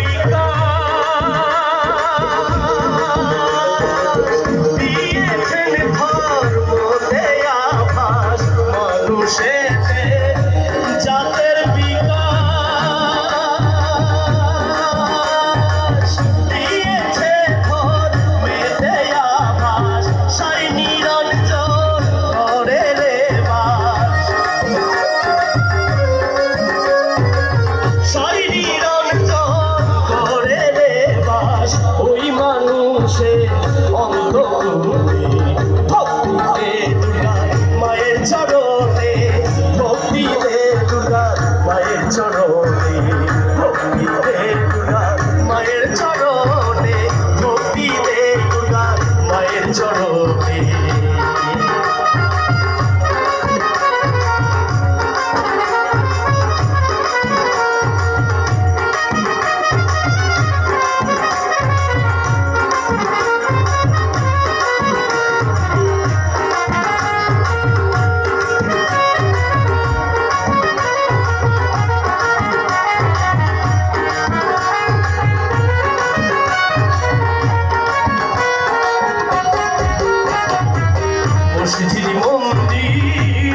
Happy birthday. ওই মানুষে অন্ধ ভক্তিতে মায়ের চরণে ভক্তিতে মায়ের চরণে। zor değil.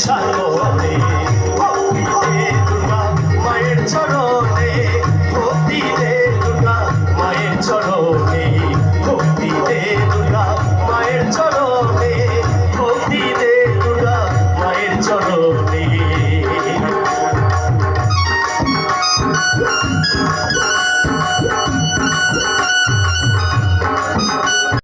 সাথে